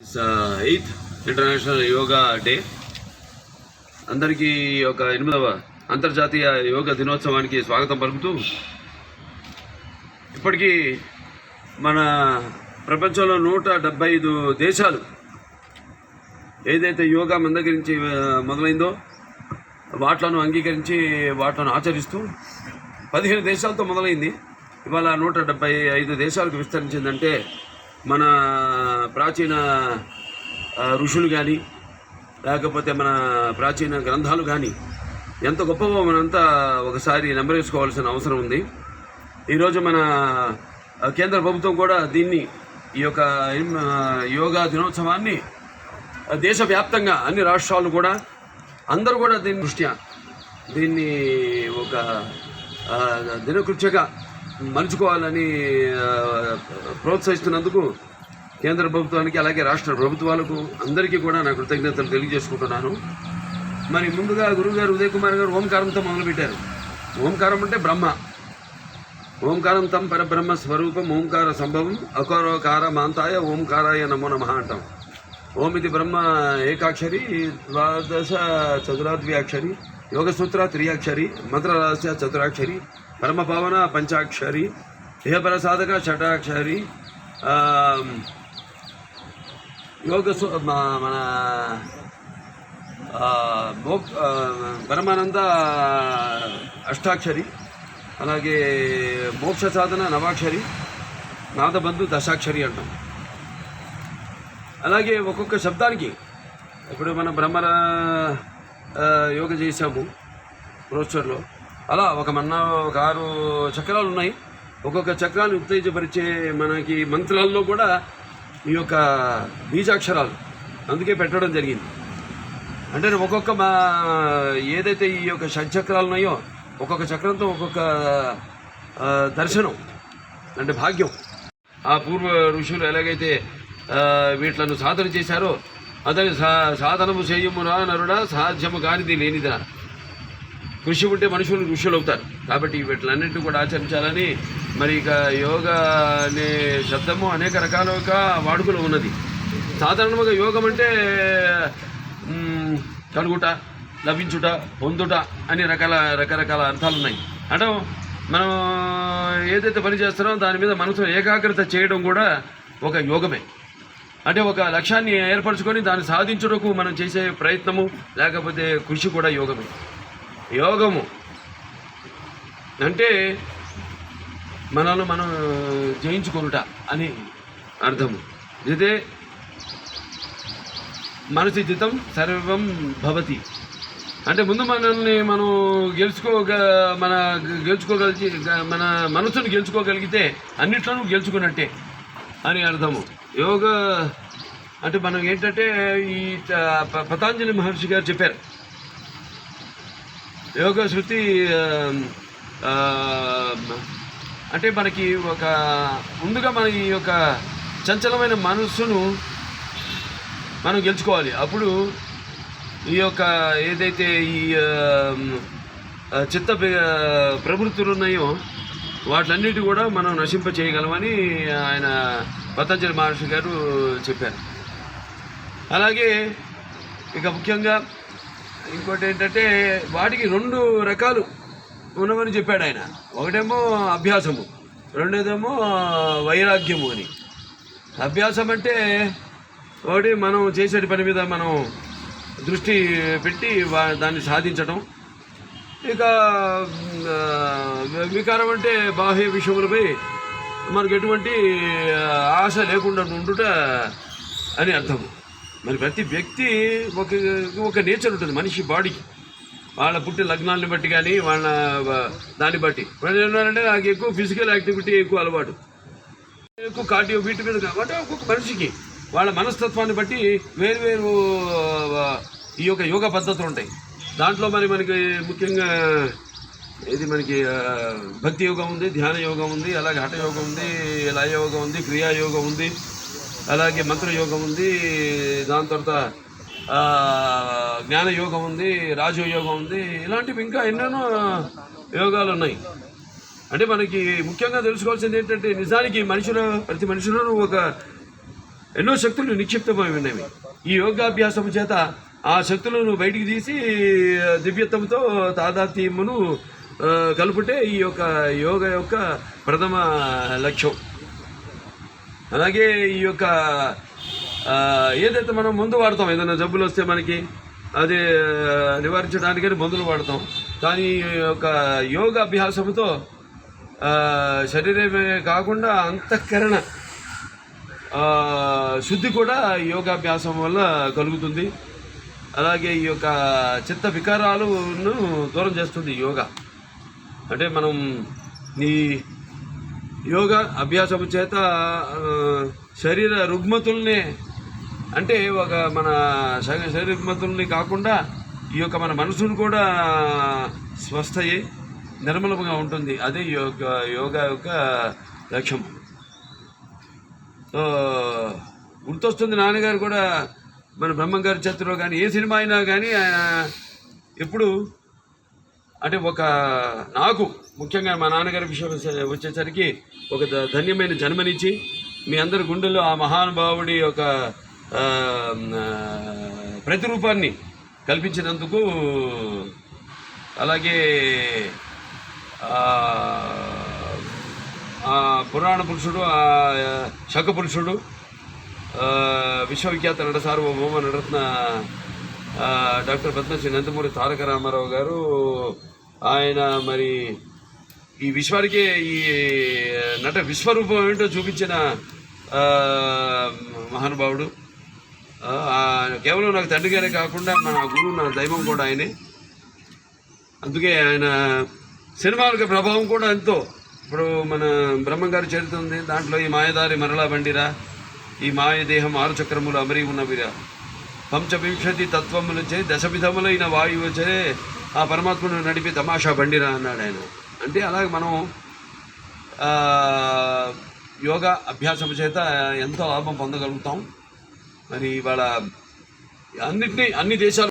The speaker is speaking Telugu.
Eighth international yoga day. అందరికీ ఒక ఎనిమిదవ అంతర్జాతీయ యోగా దినోత్సవానికి స్వాగతం పలుకుతూ ఇప్పటికీ మన ప్రపంచంలో నూట డెబ్బై ఐదు దేశాలు ఏదైతే యోగా మన దగ్గర నుంచి మొదలైందో వాట్లను అంగీకరించి వాట్లను ఆచరిస్తూ పదిహేను దేశాలతో మొదలైంది. ఇవాళ నూట డెబ్బై ఐదు దేశాలకు విస్తరించిందంటే మన ప్రాచీన ఋషులు కానీ లేకపోతే మన ప్రాచీన గ్రంథాలు కానీ ఎంత గొప్పవో మనంతా ఒకసారి నెంబరేసుకోవాల్సిన అవసరం ఉంది. ఈరోజు మన కేంద్ర ప్రభుత్వం కూడా దీన్ని ఈ యొక్క యోగా దినోత్సవాన్ని దేశవ్యాప్తంగా అన్ని రాష్ట్రాలు కూడా అందరూ కూడా దీని దృష్ట్యా దీన్ని ఒక దినకృత్యగా మలుచుకోవాలని ప్రోత్సహిస్తున్నందుకు కేంద్ర ప్రభుత్వానికి అలాగే రాష్ట్ర ప్రభుత్వాలకు అందరికీ కూడా నా కృతజ్ఞతలు తెలియజేసుకుంటున్నాను. మరి ముందుగా గురుగారు ఉదయ్ కుమార్ గారు ఓంకారంతో మొదలుపెట్టారు. ఓంకారం అంటే బ్రహ్మ. ఓంకారం తం పరబ్రహ్మ స్వరూపం ఓంకార సంభవం అకారోకార మాంతాయ ఓంకారాయ నమో నమ అంటాం. ఓం ఇది బ్రహ్మ ఏకాక్షరి ద్వాదశ చతురాద్వ్యాక్షరి యోగసూత్ర త్రియాక్షరి మంత్రరహస్య చతురాక్షరి పరమభావన పంచాక్షరి దేహపర సాధక షటాక్షరి యోగ మన ఆ, పరమానంద అష్టాక్షరి అలాగే మోక్ష సాధన నవాక్షరి నాదబంధు దశాక్షరి అంటాం. అలాగే ఒక్కొక్క శబ్దానికి ఇప్పుడు మన బ్రహ్మర యోగ చేసాము రోస్టర్లో. అలా ఒక మన్న ఒక ఆరు చక్రాలు ఉన్నాయి. ఒక్కొక్క చక్రాన్ని ఉత్తేజపరిచే మనకి మంత్రాల్లో కూడా ఈ యొక్క బీజాక్షరాలు అందుకే పెట్టడం జరిగింది. అంటే ఒక్కొక్క మా ఏదైతే ఈ యొక్క షడ్చక్రాలు ఉన్నాయో ఒక్కొక్క చక్రంతో ఒక్కొక్క దర్శనం అంటే భాగ్యం. ఆ పూర్వ ఋషులు ఎలాగైతే వీటిలను సాధన చేశారో అతని సా సాధనము చేయమునా నరుడా సాధ్యము కానిది లేనిదా? కృషి ఉంటే మనుషులు ఋషులు అవుతారు కాబట్టి వీటిలన్నింటినీ కూడా ఆచరించాలని మరి ఇక యోగా అనే శబ్దము అనేక రకాలుగా వాడుకలో ఉన్నది. సాధారణంగా యోగం అంటే కలుగుట లభించుట పొందుట అని రకాల రకరకాల అర్థాలు ఉన్నాయి అంటే మనం ఏదైతే పని చేస్తున్నామో దాని మీద మనసు ఏకాగ్రత చేయడం కూడా ఒక యోగమే. అంటే ఒక లక్ష్యాన్ని ఏర్పరచుకొని దాన్ని సాధించుటకు మనం చేసే ప్రయత్నము లేకపోతే కృషి కూడా యోగమే. యోగము అంటే మనల్ని మనం జయించుకొనుట అని అర్థము. ఇదే మనసి జితం సర్వం భవతి. అంటే ముందు మనల్ని మనం గెలుచుకోగ మన గెలుచుకోగలిగి మన మనసును గెలుచుకోగలిగితే అన్నిట్లోనూ గెలుచుకున్నట్టే. అని అర్థము. యోగ అంటే మనం ఏంటంటే ఈ ప- పతాంజలి మహర్షి గారు చెప్పారు. యోగ శృతి అంటే మనకి ఒక ముందుగా మన ఈ యొక్క చంచలమైన మనస్సును మనం గెలుచుకోవాలి. అప్పుడు ఈ యొక్క ఏదైతే ఈ చిత్త ప్రవృత్తులు ఉన్నాయో వాటిలన్నిటి కూడా మనం నశింప చేయగలమని ఆయన పతంజలి మహర్షి గారు చెప్పారు. అలాగే ఇక ముఖ్యంగా ఇంకోటి ఏంటంటే వాటికి రెండు రకాలు ఉన్నవని చెప్పాడు ఆయన. ఒకటేమో అభ్యాసము రెండోదేమో వైరాగ్యము అని. అభ్యాసం అంటే ఒకటి మనం చేసే పని మీద మనం దృష్టి పెట్టి వా- దాన్ని సాధించడం ఇక వికారం అంటే బాహ్య విషయములపై మనకు ఎటువంటి ఆశ లేకుండా ఉండుట అని అర్థం మరి ప్రతి వ్యక్తి ఒక ఒక నేచర్ ఉంటుంది మనిషి బాడీకి వాళ్ళ పుట్టిన లగ్నాలను బట్టి కానీ వాళ్ళ దాన్ని బట్టి. వాళ్ళు ఏంటంటే నాకు ఎక్కువ ఫిజికల్ యాక్టివిటీ ఎక్కువ అలవాటు. ఎక్కువ కార్డియో వీటి మీద కాబట్టి ఒక్కొక్క మనిషికి వాళ్ళ మనస్తత్వాన్ని బట్టి వేరు వేరు ఈ యొక్క యోగా పద్ధతులు ఉంటాయి. దాంట్లో మరి మనకి ముఖ్యంగా ఇది మనకి భక్తి యోగం ఉంది ధ్యాన యోగం ఉంది అలాగే హఠ యోగం ఉంది లయ యోగం ఉంది క్రియా యోగం ఉంది అలాగే మంత్ర యోగం ఉంది దాని తర్వాత జ్ఞాన యోగం ఉంది రాజయోగం ఉంది ఇలాంటివి ఇంకా ఎన్నెన్నో యోగాలు ఉన్నాయి. అంటే మనకి ముఖ్యంగా తెలుసుకోవాల్సింది ఏంటంటే నిజానికి మనుషులు ప్రతి మనుషులను ఒక ఎన్నో శక్తులు నిక్షిప్తమై ఉన్నవి. ఈ యోగాభ్యాసం చేత ఆ శక్తులను బయటికి తీసి దివ్యత్వంతో తాదాత్మ్యమును కలుపుటే ఈ యొక్క యోగ యొక్క ప్రథమ లక్ష్యం. అలాగే ఈ యొక్క ఏదైతే మనం మందు వాడతాం ఏదైనా జబ్బులు వస్తే మనకి అది నివారించడానికని మందులు వాడతాం. కానీ ఈ యొక్క యోగ అభ్యాసంతో శరీరమే కాకుండా అంతఃకరణ శుద్ధి కూడా యోగాభ్యాసం వల్ల కలుగుతుంది. అలాగే ఈ యొక్క చిత్త వికారాలను దూరం చేస్తుంది యోగా. అంటే మనం ఈ యోగా అభ్యాసం చేత శరీర రుగ్మతుల్ని అంటే ఒక మన శరీర రుగ్మతుల్ని కాకుండా ఈ యొక్క మన మనసును కూడా స్వస్థ నిర్మలముగా నిర్మలంగా ఉంటుంది. అదే యోగ యోగా యొక్క లక్ష్యం సో గుర్తొస్తుంది నాన్నగారు కూడా మన బ్రహ్మంగారి చేతిలో కానీ ఏ సినిమా అయినా కానీ ఆయన ఎప్పుడు అంటే ఒక నాకు ముఖ్యంగా మా నాన్నగారి విషయం వచ్చేసరికి ఒక ధన్యమైన జన్మనిచ్చి మీ అందరి గుండెల్లో ఆ మహానుభావుడి యొక్క ప్రతిరూపాన్ని కల్పించినందుకు అలాగే పురాణ పురుషుడు ఆ శక పురుషుడు విశ్వవిఖ్యాత నట సార్వభౌమ నటరత్న డాక్టర్ పద్మశ్రీ నందమూరి తారక రామారావు గారు ఆయన మరి ఈ విశ్వానికే ఈ నట విశ్వరూపం ఏంటో చూపించిన మహానుభావుడు. కేవలం నాకు తండ్రి గారే కాకుండా మన గురువు నా దైవం కూడా ఆయనే. అందుకే ఆయన సినిమాలకు ప్రభావం కూడా ఎంతో. ఇప్పుడు మన బ్రహ్మంగారి చరిత్ర ఉంది దాంట్లో ఈ మాయదారి మరలా బండిరా. ఈ మాయ దేహం ఆరు చక్రములు అమరి ఉన్నవిరా. పంచవింశతి తత్వములు చే వాయువుచే ఆ పరమాత్మను నడిపి తమాషా బండిరా అన్నాడు ఆయన. అంటే అలాగే మనం ఆ, యోగా అభ్యాసం చేత ఎంతో లాభం పొందగలుగుతాం. మరి ఇవాళ అన్నింటినీ అన్ని దేశాలు